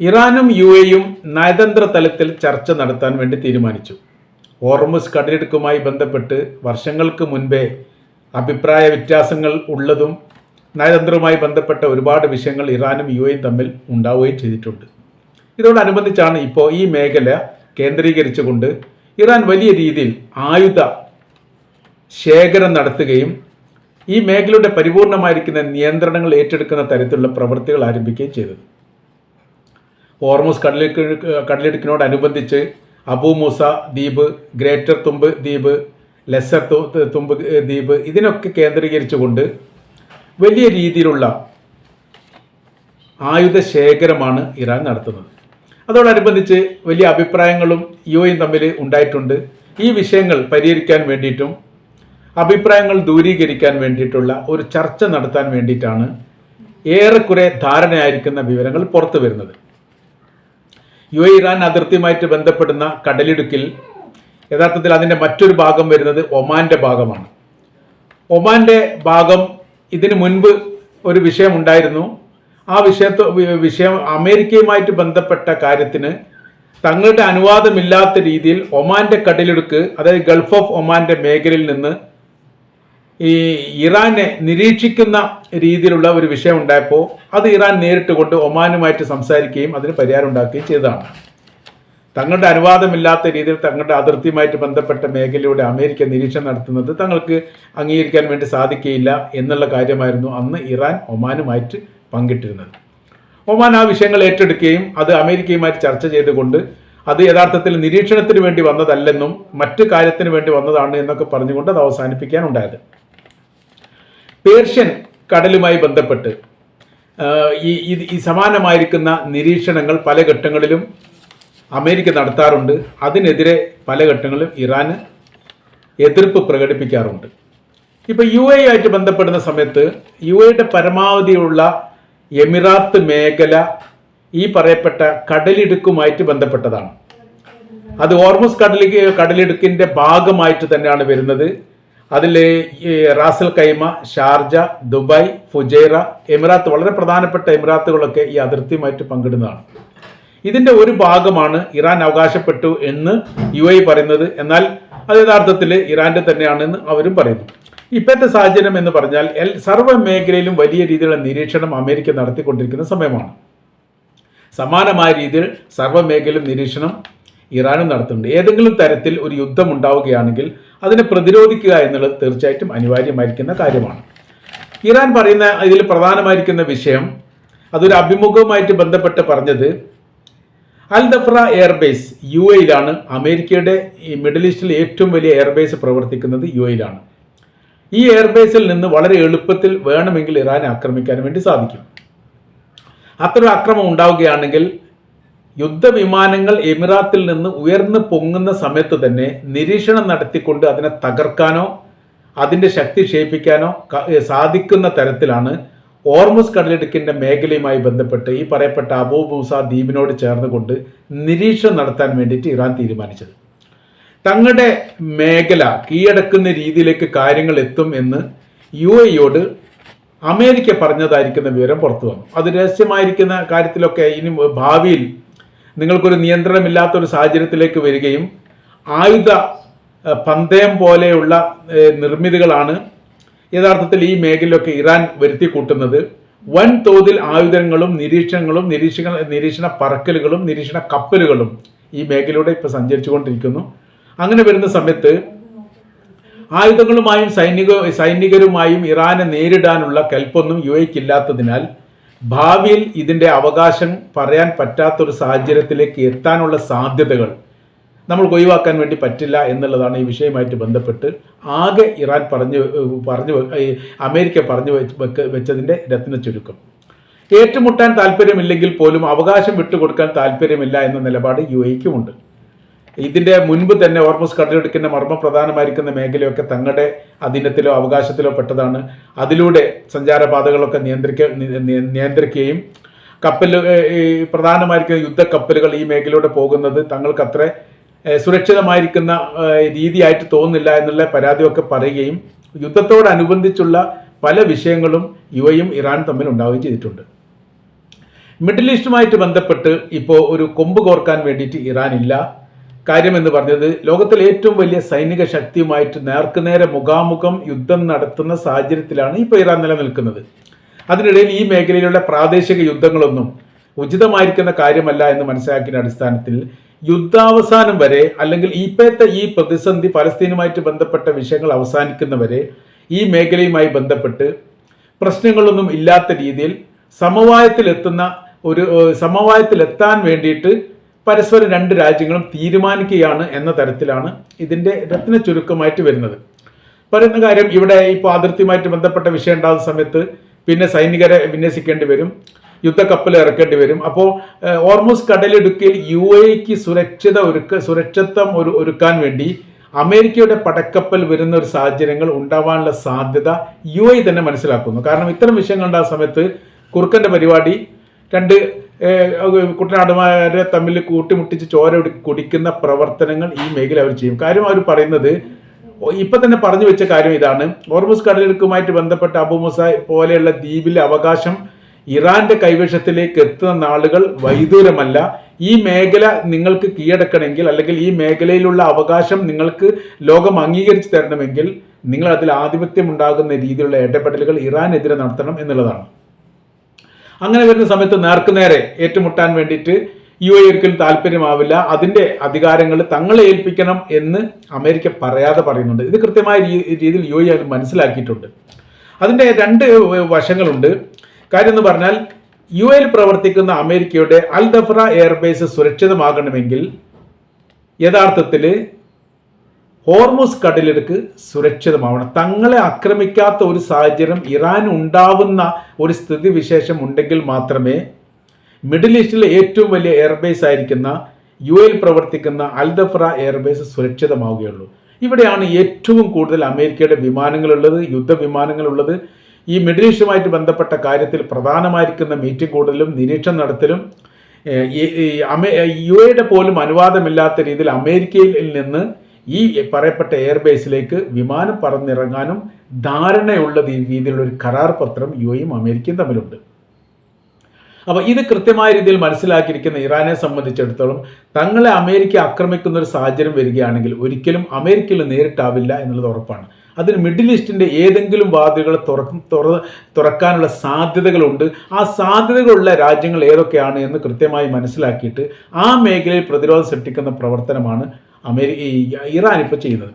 ഇറാനും യു എയും നയതന്ത്ര തലത്തിൽ ചർച്ച നടത്താൻ വേണ്ടി തീരുമാനിച്ചു. ഹോർമുസ് കടലെടുക്കുമായി ബന്ധപ്പെട്ട് വർഷങ്ങൾക്ക് മുൻപേ അഭിപ്രായ വ്യത്യാസങ്ങൾ ഉള്ളതും നയതന്ത്രവുമായി ബന്ധപ്പെട്ട ഒരുപാട് വിഷയങ്ങൾ ഇറാനും യു എയും തമ്മിൽ ഉണ്ടാവുകയും ചെയ്തിട്ടുണ്ട്. ഇതോടനുബന്ധിച്ചാണ് ഇപ്പോൾ ഈ മേഖല കേന്ദ്രീകരിച്ചുകൊണ്ട് ഇറാൻ വലിയ രീതിയിൽ ആയുധ ശേഖരം നടത്തുകയും ഈ മേഖലയുടെ പരിപൂർണമായിരിക്കുന്ന നിയന്ത്രണങ്ങൾ ഏറ്റെടുക്കുന്ന തരത്തിലുള്ള പ്രവൃത്തികൾ ആരംഭിക്കുകയും ചെയ്തത്. ഓർമോസ് കടലിക്ക് കടലിടുക്കിനോടനുബന്ധിച്ച് അബു മൂസ ദ്വീപ് ഗ്രേറ്റർ തുമ്പ് ദ്വീപ് തു- തുമ്പ് ദ്വീപ് ഇതിനൊക്കെ കേന്ദ്രീകരിച്ചുകൊണ്ട് വലിയ രീതിയിലുള്ള ആയുധ ശേഖരമാണ് ഇറാൻ നടത്തുന്നത്. അതോടനുബന്ധിച്ച് വലിയ അഭിപ്രായങ്ങളും യു എയും തമ്മിൽ ഉണ്ടായിട്ടുണ്ട്. ഈ വിഷയങ്ങൾ പരിഹരിക്കാൻ വേണ്ടിയിട്ടും അഭിപ്രായങ്ങൾ ദൂരീകരിക്കാൻ വേണ്ടിയിട്ടുള്ള ഒരു ചർച്ച നടത്താൻ വേണ്ടിയിട്ടാണ് ഏറെക്കുറെ ധാരണയായിരിക്കുന്ന വിവരങ്ങൾ പുറത്തു വരുന്നത് യു എ ഇറാൻ അതിർത്തിയുമായിട്ട് ബന്ധപ്പെടുന്ന കടലിടുക്കിൽ യഥാർത്ഥത്തിൽ അതിന്റെ മറ്റൊരു ഭാഗം വരുന്നത് ഒമാന്റെ ഭാഗമാണ്. ഒമാന്റെ ഭാഗം ഇതിന് മുൻപ് ഒരു വിഷയമുണ്ടായിരുന്നു. ആ വിഷയത്ത് വിഷയം അമേരിക്കയുമായിട്ട് ബന്ധപ്പെട്ട കാര്യത്തിന് തങ്ങളുടെ അനുവാദമില്ലാത്ത രീതിയിൽ ഒമാന്റെ കടലിടുക്ക് അതായത് ഗൾഫ് ഓഫ് ഒമാന്റെ മേഖലയിൽ നിന്ന് ഈ ഇറാനെ നിരീക്ഷിക്കുന്ന രീതിയിലുള്ള ഒരു വിഷയം ഉണ്ടായപ്പോൾ അത് ഇറാൻ നേരിട്ട് കൊണ്ട് ഒമാനുമായിട്ട് സംസാരിക്കുകയും അതിന് പരിഹാരം ഉണ്ടാക്കുകയും ചെയ്തതാണ്. തങ്ങളുടെ അനുവാദമില്ലാത്ത രീതിയിൽ തങ്ങളുടെ അതിർത്തിയുമായിട്ട് ബന്ധപ്പെട്ട മേഖലയുടെ അമേരിക്ക നിരീക്ഷണം നടത്തുന്നത് തങ്ങൾക്ക് അംഗീകരിക്കാൻ വേണ്ടി സാധിക്കുകയില്ല എന്നുള്ള കാര്യമായിരുന്നു അന്ന് ഇറാൻ ഒമാനുമായിട്ട് പങ്കിട്ടിരുന്നത്. ഒമാൻ ആ വിഷയങ്ങൾ ഏറ്റെടുക്കുകയും അത് അമേരിക്കയുമായിട്ട് ചർച്ച ചെയ്തുകൊണ്ട് അത് യഥാർത്ഥത്തിൽ നിരീക്ഷണത്തിന് വേണ്ടി വന്നതല്ലെന്നും മറ്റു കാര്യത്തിന് വേണ്ടി വന്നതാണ് എന്നൊക്കെ പറഞ്ഞുകൊണ്ട് അത് അവസാനിപ്പിക്കാനുണ്ടായത്. പേർഷ്യൻ കടലുമായി ബന്ധപ്പെട്ട് ഈ ഈ- സമാനമായിരിക്കുന്ന നിരീക്ഷണങ്ങൾ പല ഘട്ടങ്ങളിലും അമേരിക്ക നടത്താറുണ്ട്. അതിനെതിരെ പല ഘട്ടങ്ങളിലും ഇറാന് എതിർപ്പ് പ്രകടിപ്പിക്കാറുണ്ട്. ഇപ്പോൾ യു എ ആയിട്ട് ബന്ധപ്പെടുന്ന സമയത്ത് യു എയുടെ പരമാവധിയുള്ള എമിറാത്ത് മേഖല ഈ പറയപ്പെട്ട കടലിടുക്കുമായിട്ട് ബന്ധപ്പെട്ടതാണ്. അത് ഓർമസ് കടലിക്ക് കടലിടുക്കിന്റെ ഭാഗമായിട്ട് തന്നെയാണ് വരുന്നത്. അതിൽ ഈ Ras al Khaimah Sharjah Dubai Fujairah എമിറാത്ത് വളരെ പ്രധാനപ്പെട്ട എമിറാത്തുകളൊക്കെ ഈ അതിർത്തിയുമായിട്ട് പങ്കിടുന്നതാണ്. ഇതിന്റെ ഒരു ഭാഗമാണ് ഇറാൻ അവകാശപ്പെട്ടു എന്ന് യു എ പറയുന്നത്. എന്നാൽ അത് യഥാർത്ഥത്തിൽ ഇറാന്റെ തന്നെയാണെന്ന് അവരും പറയുന്നു. ഇപ്പോഴത്തെ സാഹചര്യം എന്ന് പറഞ്ഞാൽ എൽ സർവ മേഖലയിലും വലിയ രീതിയിലുള്ള നിരീക്ഷണം അമേരിക്ക നടത്തിക്കൊണ്ടിരിക്കുന്ന സമയമാണ്. സമാനമായ രീതിയിൽ സർവ മേഖലയിലും നിരീക്ഷണം ഇറാനും നടത്തുന്നുണ്ട്. ഏതെങ്കിലും തരത്തിൽ ഒരു യുദ്ധം ഉണ്ടാവുകയാണെങ്കിൽ അതിനെ പ്രതിരോധിക്കുക എന്നുള്ളത് തീർച്ചയായിട്ടും അനിവാര്യമായിരിക്കുന്ന കാര്യമാണ്. ഇറാൻ പറയുന്ന ഇതിൽ പ്രധാനമായിരിക്കുന്ന വിഷയം അതൊരു അഭിമുഖവുമായിട്ട് ബന്ധപ്പെട്ട് പറഞ്ഞത് അൽ ദഫ്ര എയർബേസ് യു എയിലാണ് അമേരിക്കയുടെ ഈ മിഡിൽ ഈസ്റ്റിൽ ഏറ്റവും വലിയ എയർബേസ് പ്രവർത്തിക്കുന്നത് യു എയിലാണ് ഈ എയർബേസിൽ നിന്ന് വളരെ എളുപ്പത്തിൽ വേണമെങ്കിൽ ഇറാൻ ആക്രമിക്കാൻ വേണ്ടി സാധിക്കും. അത്തരം അക്രമം ഉണ്ടാവുകയാണെങ്കിൽ യുദ്ധവിമാനങ്ങൾ എമിറാത്തിൽ നിന്ന് ഉയർന്നു പൊങ്ങുന്ന സമയത്ത് തന്നെ നിരീക്ഷണം നടത്തിക്കൊണ്ട് അതിനെ തകർക്കാനോ അതിന്റെ ശക്തി ക്ഷയിപ്പിക്കാനോ സാധിക്കുന്ന തരത്തിലാണ് ഓർമസ് കടലിടുക്കിന്റെ മേഖലയുമായി ബന്ധപ്പെട്ട് ഈ പറയപ്പെട്ട അബൂ മൂസ ദ്വീപിനോട് ചേർന്നുകൊണ്ട് നിരീക്ഷണം നടത്താൻ വേണ്ടിയിട്ട് ഇറാൻ തീരുമാനിച്ചത്. തങ്ങളുടെ മേഖല കീഴടക്കുന്ന രീതിയിലേക്ക് കാര്യങ്ങൾ എത്തും എന്ന് യു എയോട് അമേരിക്ക പറഞ്ഞതായിരിക്കുന്ന വിവരം പുറത്തു വന്നു. അത് രഹസ്യമായിരിക്കുന്ന കാര്യത്തിലൊക്കെ ഇനി ഭാവിയിൽ നിങ്ങൾക്കൊരു നിയന്ത്രണമില്ലാത്ത ഒരു സാഹചര്യത്തിലേക്ക് വരികയും ആയുധ പന്തയം പോലെയുള്ള നിർമ്മിതികളാണ് യഥാർത്ഥത്തിൽ ഈ മേഖലയിലൊക്കെ ഇറാൻ വരുത്തി കൂട്ടുന്നത് വൻ തോതിൽ ആയുധങ്ങളും നിരീക്ഷണങ്ങളും നിരീക്ഷണ നിരീക്ഷണ പറക്കലുകളും നിരീക്ഷണ കപ്പലുകളും ഈ മേഖലയിലൂടെ ഇപ്പോൾ സഞ്ചരിച്ചുകൊണ്ടിരിക്കുന്നു. അങ്ങനെ വരുന്ന സമയത്ത് ആയുധങ്ങളുമായും സൈനിക സൈനികരുമായും ഇറാനെ നേരിടാനുള്ള കൽപ്പൊന്നും യു എക്ക് ഇല്ലാത്തതിനാൽ ഭാവിയിൽ ഇതിന്റെ അവകാശം പറയാൻ പറ്റാത്തൊരു സാഹചര്യത്തിലേക്ക് എത്താനുള്ള സാധ്യതകൾ നമ്മൾക്ക് ഒഴിവാക്കാൻ വേണ്ടി പറ്റില്ല എന്നുള്ളതാണ് ഈ വിഷയമായിട്ട് ബന്ധപ്പെട്ട് ആകെ ഇറാൻ പറഞ്ഞു പറഞ്ഞു അമേരിക്ക പറഞ്ഞു വെച്ച് വെക്ക- വെച്ചതിന്റെ രത്ന ചുരുക്കം. ഏറ്റുമുട്ടാൻ താല്പര്യമില്ലെങ്കിൽ പോലും അവകാശം വിട്ടുകൊടുക്കാൻ താല്പര്യമില്ല എന്ന നിലപാട് യു എക്കുമുണ്ട് ഇതിന്റെ മുൻപ് തന്നെ ഓർമസ് കടലെടുക്കുന്ന മർമ്മപ്രധാനമായിരിക്കുന്ന മേഖലയൊക്കെ തങ്ങളുടെ അധീനത്തിലോ അവകാശത്തിലോ പെട്ടതാണ്. അതിലൂടെ സഞ്ചാരപാതകളൊക്കെ നിയന്ത്രിക്ക നിയന്ത്രിക്കുകയും കപ്പൽ പ്രധാനമായിരിക്കുന്ന യുദ്ധക്കപ്പലുകൾ ഈ മേഖലയിലൂടെ പോകുന്നത് തങ്ങൾക്ക് അത്ര സുരക്ഷിതമായിരിക്കുന്ന രീതിയായിട്ട് തോന്നുന്നില്ല എന്നുള്ള പരാതിയൊക്കെ പറയുകയും യുദ്ധത്തോടനുബന്ധിച്ചുള്ള പല വിഷയങ്ങളും യു എയും ഇറാൻ തമ്മിൽ ഉണ്ടാവുകയും ചെയ്തിട്ടുണ്ട്. മിഡിൽ ഈസ്റ്റുമായിട്ട് ബന്ധപ്പെട്ട് ഇപ്പോൾ ഒരു കൊമ്പ് കോർക്കാൻ വേണ്ടിയിട്ട് ഇറാൻ ഇല്ല കാര്യമെന്ന് പറഞ്ഞത് ലോകത്തിലെ ഏറ്റവും വലിയ സൈനിക ശക്തിയുമായിട്ട് നേർക്കുനേരെ മുഖാമുഖം യുദ്ധം നടത്തുന്ന സാഹചര്യത്തിലാണ് ഇപ്പോൾ ഇറാൻ നിലനിൽക്കുന്നത്. അതിനിടയിൽ ഈ മേഖലയിലുള്ള പ്രാദേശിക യുദ്ധങ്ങളൊന്നും ഉചിതമായിരിക്കുന്ന കാര്യമല്ല എന്ന് മനസ്സിലാക്കിയ അടിസ്ഥാനത്തിൽ യുദ്ധാവസാനം വരെ അല്ലെങ്കിൽ ഇപ്പോഴത്തെ ഈ പ്രതിസന്ധി പലസ്തീനുമായിട്ട് ബന്ധപ്പെട്ട വിഷയങ്ങൾ അവസാനിക്കുന്നവരെ ഈ മേഖലയുമായി ബന്ധപ്പെട്ട് പ്രശ്നങ്ങളൊന്നും ഇല്ലാത്ത രീതിയിൽ സമവായത്തിലെത്തുന്ന ഒരു സമവായത്തിലെത്താൻ വേണ്ടിയിട്ട് പരസ്പരം രണ്ട് രാജ്യങ്ങളും തീരുമാനിക്കുകയാണ് എന്ന തരത്തിലാണ് ഇതിന്റെ രത്ന ചുരുക്കമായിട്ട് വരുന്നത്. പറയുന്ന കാര്യം ഇവിടെ ഇപ്പോൾ അതിർത്തിയുമായിട്ട് ബന്ധപ്പെട്ട വിഷയം ഉണ്ടാകുന്ന സമയത്ത് പിന്നെ സൈനികരെ വിന്യസിക്കേണ്ടി വരും യുദ്ധക്കപ്പൽ ഇറക്കേണ്ടി വരും. അപ്പോൾ ഓർമോസ് കടലിടുക്കിൽ യു എക്ക് സുരക്ഷിത ഒരുക്ക സുരക്ഷിത്വം ഒരു ഒരുക്കാൻ വേണ്ടി അമേരിക്കയുടെ പടക്കപ്പൽ വരുന്ന ഒരു സാഹചര്യങ്ങൾ ഉണ്ടാവാനുള്ള സാധ്യത യു എ തന്നെ മനസ്സിലാക്കുന്നു. കാരണം ഇത്തരം വിഷയങ്ങൾ ഉണ്ടാകുന്ന സമയത്ത് കുറുക്കന്റെ പരിപാടി രണ്ട് കുട്ടനാടുമാരെ തമ്മിൽ കൂട്ടിമുട്ടിച്ച് ചോര കുടിക്കുന്ന പ്രവർത്തനങ്ങൾ ഈ മേഖല അവർ ചെയ്യും. കാര്യം അവർ പറയുന്നത് ഇപ്പൊ തന്നെ പറഞ്ഞു വെച്ച കാര്യം ഇതാണ്. ഓർമുസ് കടലിടുക്കുമായിട്ട് ബന്ധപ്പെട്ട അബുമുസ പോലെയുള്ള ദ്വീപിലെ അവകാശം ഇറാന്റെ കൈവശത്തിലേക്ക് എത്തുന്ന നാളുകൾ വൈദൂരമല്ല ഈ മേഖല നിങ്ങൾക്ക് കീഴടക്കണമെങ്കിൽ അല്ലെങ്കിൽ ഈ മേഖലയിലുള്ള അവകാശം നിങ്ങൾക്ക് ലോകം അംഗീകരിച്ചു തരണമെങ്കിൽ നിങ്ങൾ അതിൽ ആധിപത്യം ഉണ്ടാകുന്ന രീതിയിലുള്ള ഇടപെടലുകൾ ഇറാനെതിരെ നടത്തണം എന്നുള്ളതാണ്. അങ്ങനെ വരുന്ന സമയത്ത് നേർക്കുനേരെ ഏറ്റുമുട്ടാൻ വേണ്ടിയിട്ട് യു എ ഒരിക്കലും താല്പര്യമാവില്ല. അതിന്റെ അധികാരങ്ങൾ തങ്ങളെ ഏൽപ്പിക്കണം എന്ന് അമേരിക്ക പറയാതെ പറയുന്നുണ്ട്. ഇത് കൃത്യമായ രീതിയിൽ യു എ അത് മനസ്സിലാക്കിയിട്ടുണ്ട്. അതിന്റെ രണ്ട് വശങ്ങളുണ്ട്. കാര്യം എന്ന് പറഞ്ഞാൽ യു എയിൽ പ്രവർത്തിക്കുന്ന അമേരിക്കയുടെ അൽ ദഫ്ര എയർബേസ് സുരക്ഷിതമാകണമെങ്കിൽ യഥാർത്ഥത്തിൽ ഹോർമുസ് കടലിടുക്ക് സുരക്ഷിതമാവണം. തങ്ങളെ ആക്രമിക്കാത്ത ഒരു സാഹചര്യം ഇറാൻ ഉണ്ടാവുന്ന ഒരു സ്ഥിതിവിശേഷം ഉണ്ടെങ്കിൽ മാത്രമേ മിഡിൽ ഈസ്റ്റിലെ ഏറ്റവും വലിയ എയർബേസ് ആയിരിക്കുന്ന യു എയിൽ പ്രവർത്തിക്കുന്ന അൽദഫ്ര എയർബേസ് സുരക്ഷിതമാവുകയുള്ളൂ. ഇവിടെയാണ് ഏറ്റവും കൂടുതൽ അമേരിക്കയുടെ വിമാനങ്ങളുള്ളത് യുദ്ധവിമാനങ്ങളുള്ളത്. ഈ മിഡിൽ ഈസ്റ്റുമായിട്ട് ബന്ധപ്പെട്ട കാര്യത്തിൽ പ്രധാനമായിരിക്കുന്ന മീറ്റിംഗ് കൂടുതലും നിരീക്ഷണം നടത്തലും യു എയുടെ പോലും അനുവാദമില്ലാത്ത രീതിയിൽ അമേരിക്കയിൽ നിന്ന് ഈ പറയപ്പെട്ട എയർബേസിലേക്ക് വിമാനം പറന്നിറങ്ങാനും ധാരണയുള്ള രീതിയിലുള്ള ഒരു കരാർ പത്രം യു എയും അമേരിക്കയും തമ്മിലുണ്ട്. അപ്പോൾ ഇത് കൃത്യമായ രീതിയിൽ മനസ്സിലാക്കിയിരിക്കുന്ന ഇറാനെ സംബന്ധിച്ചിടത്തോളം തങ്ങളെ അമേരിക്ക ആക്രമിക്കുന്ന ഒരു സാഹചര്യം വരികയാണെങ്കിൽ ഒരിക്കലും അമേരിക്കയിൽ നേരിട്ടാവില്ല എന്നുള്ളത് ഉറപ്പാണ്. അതിന് മിഡിൽ ഈസ്റ്റിന്റെ ഏതെങ്കിലും വാതിലുകൾ തുറക്കും തുറ തുറക്കാനുള്ള സാധ്യതകളുണ്ട്. ആ സാധ്യതകളുള്ള രാജ്യങ്ങൾ ഏതൊക്കെയാണ് എന്ന് കൃത്യമായി മനസ്സിലാക്കിയിട്ട് ആ മേഖലയിൽ പ്രതിരോധം സൃഷ്ടിക്കുന്ന പ്രവർത്തനമാണ് അമേരിക്ക ഇറാൻ ഇപ്പോൾ ചെയ്യുന്നത്.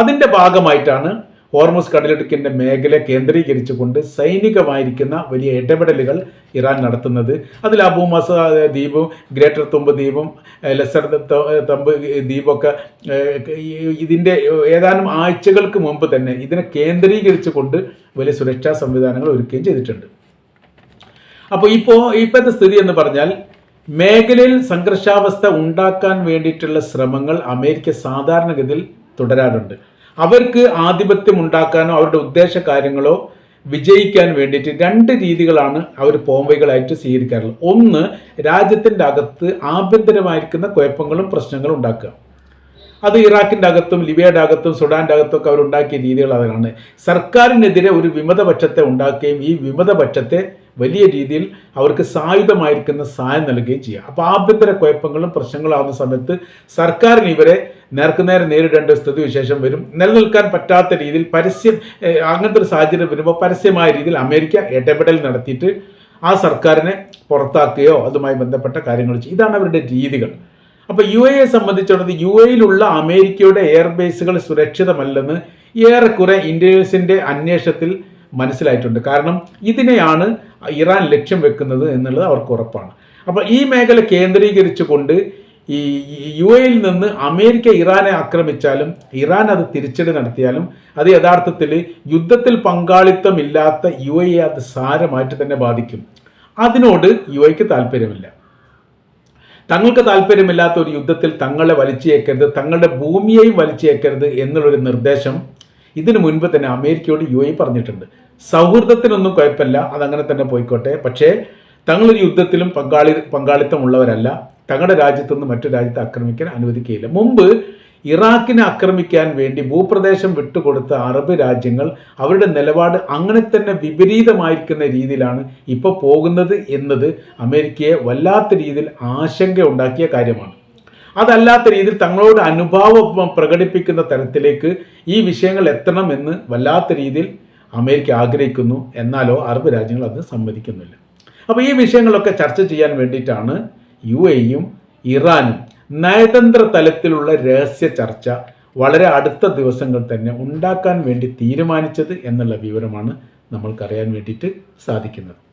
അതിന്റെ ഭാഗമായിട്ടാണ് ഹോർമസ് കടലിടുക്കിന്റെ മേഖല കേന്ദ്രീകരിച്ചുകൊണ്ട് സൈനികമായിരിക്കുന്ന വലിയ ഇടപെടലുകൾ ഇറാൻ നടത്തുന്നത്. അതിൽ അബൂമസ ദ്വീപും ഗ്രേറ്റർ തുമ്പ് ദ്വീപും ലെസർ തമ്പ് ദ്വീപൊക്കെ ഇതിന്റെ ഏതാനും ആഴ്ചകൾക്ക് മുമ്പ് തന്നെ ഇതിനെ കേന്ദ്രീകരിച്ചുകൊണ്ട് വലിയ സുരക്ഷാ സംവിധാനങ്ങൾ ഒരുക്കുകയും ചെയ്തിട്ടുണ്ട്. അപ്പോൾ ഇപ്പോൾ ഇപ്പോഴത്തെ സ്ഥിതി എന്ന് പറഞ്ഞാൽ മേഖലയിൽ സംഘർഷാവസ്ഥ ഉണ്ടാക്കാൻ വേണ്ടിയിട്ടുള്ള ശ്രമങ്ങൾ അമേരിക്ക സാധാരണഗതിയിൽ തുടരാറുണ്ട്. അവർക്ക് ആധിപത്യം ഉണ്ടാക്കാനോ അവരുടെ ഉദ്ദേശ കാര്യങ്ങളോ വിജയിക്കാൻ വേണ്ടിയിട്ട് രണ്ട് രീതികളാണ് അവർ പോംവൈകളായിട്ട് സ്വീകരിക്കാറുള്ളത്. ഒന്ന് രാജ്യത്തിന്റെ അകത്ത് ആഭ്യന്തരമായിരിക്കുന്ന കുഴപ്പങ്ങളും പ്രശ്നങ്ങളും ഉണ്ടാക്കുക. അത് ഇറാഖിന്റെ അകത്തും ലിബിയയുടെ അകത്തും സുഡാന്റെ അകത്തും ഒക്കെ അവരുണ്ടാക്കിയ രീതികൾ അതാണ്. സർക്കാരിനെതിരെ ഒരു വിമതപക്ഷത്തെ ഉണ്ടാക്കുകയും ഈ വിമതപക്ഷത്തെ വലിയ രീതിയിൽ അവർക്ക് സായുധമായിരിക്കുന്ന സഹായം നൽകുകയും ചെയ്യുക. അപ്പോൾ ആഭ്യന്തര കുഴപ്പങ്ങളും പ്രശ്നങ്ങളും ആവുന്ന സമയത്ത് സർക്കാരിന് ഇവരെ നേർക്കുനേരെ നേരിടേണ്ട ഒരു സ്ഥിതിവിശേഷം വരും. നിലനിൽക്കാൻ പറ്റാത്ത രീതിയിൽ പരസ്യം അങ്ങനത്തെ ഒരു സാഹചര്യം വരുമ്പോൾ പരസ്യമായ രീതിയിൽ അമേരിക്ക ഇടപെടൽ നടത്തിയിട്ട് ആ സർക്കാരിനെ പുറത്താക്കുകയോ അതുമായി ബന്ധപ്പെട്ട കാര്യങ്ങൾ ചെയ്യും. ഇതാണ് അവരുടെ രീതികൾ. അപ്പോൾ യു എയെ സംബന്ധിച്ചിടത്തോളം യു എയിലുള്ള അമേരിക്കയുടെ എയർബേസുകൾ സുരക്ഷിതമല്ലെന്ന് ഏറെക്കുറെ ഇന്റലിജൻസിന്റെ അന്വേഷണത്തിൽ മനസ്സിലായിട്ടുണ്ട്. കാരണം ഇതിനെയാണ് ഇറാൻ ലക്ഷ്യം വെക്കുന്നത് എന്നുള്ളത് അവർക്ക് ഉറപ്പാണ്. അപ്പോൾ ഈ മേഖല കേന്ദ്രീകരിച്ചുകൊണ്ട് ഈ യു എയിൽ നിന്ന് അമേരിക്ക ഇറാനെ ആക്രമിച്ചാലും ഇറാൻ അത് തിരിച്ചടി നടത്തിയാലും അത് യഥാർത്ഥത്തിൽ യുദ്ധത്തിൽ പങ്കാളിത്തമില്ലാത്ത യു എയെ അത് സാരമായിട്ട് തന്നെ ബാധിക്കും. അതിനോട് യു എക്ക് താല്പര്യമില്ല. തങ്ങൾക്ക് താല്പര്യമില്ലാത്ത ഒരു യുദ്ധത്തിൽ തങ്ങളെ വലിച്ചേക്കരുത് തങ്ങളുടെ ഭൂമിയെയും വലിച്ചേക്കരുത് എന്നുള്ളൊരു നിർദ്ദേശം ഇതിനു മുൻപ് തന്നെ അമേരിക്കയോട് യു എ പറഞ്ഞിട്ടുണ്ട്. സൗഹൃദത്തിനൊന്നും കുഴപ്പമില്ല അതങ്ങനെ തന്നെ പോയിക്കോട്ടെ. പക്ഷേ തങ്ങളൊരു യുദ്ധത്തിലും പങ്കാളി പങ്കാളിത്തമുള്ളവരല്ല. തങ്ങളുടെ രാജ്യത്തുനിന്ന് മറ്റു രാജ്യത്തെ ആക്രമിക്കാൻ അനുവദിക്കുകയില്ല. മുമ്പ് ഇറാഖിനെ ആക്രമിക്കാൻ വേണ്ടി ഭൂപ്രദേശം വിട്ടുകൊടുത്ത അറബ് രാജ്യങ്ങൾ അവരുടെ നിലപാട് അങ്ങനെ തന്നെ വിപരീതമായിരിക്കുന്ന രീതിയിലാണ് ഇപ്പോൾ പോകുന്നത് എന്നത് അമേരിക്കയെ വല്ലാത്ത രീതിയിൽ ആശങ്ക ഉണ്ടാക്കിയ കാര്യമാണ്. അതല്ലാത്ത രീതിയിൽ തങ്ങളോട് അനുഭാവം പ്രകടിപ്പിക്കുന്ന തരത്തിലേക്ക് ഈ വിഷയങ്ങൾ എത്തണമെന്ന് വല്ലാത്ത രീതിയിൽ അമേരിക്ക ആഗ്രഹിക്കുന്നു എന്നാലോ അറബ് രാജ്യങ്ങൾ അത് സമ്മതിക്കുന്നില്ല. അപ്പോൾ ഈ വിഷയങ്ങളൊക്കെ ചർച്ച ചെയ്യാൻ വേണ്ടിയിട്ടാണ് യു എയും ഇറാനും നയതന്ത്ര തലത്തിലുള്ള രഹസ്യ ചർച്ച വളരെ അടുത്ത ദിവസങ്ങൾ തന്നെ ഉണ്ടാക്കാൻ വേണ്ടി തീരുമാനിച്ചത് എന്നുള്ള വിവരമാണ് നമ്മൾക്കറിയാൻ വേണ്ടിയിട്ട് സാധിക്കുന്നത്.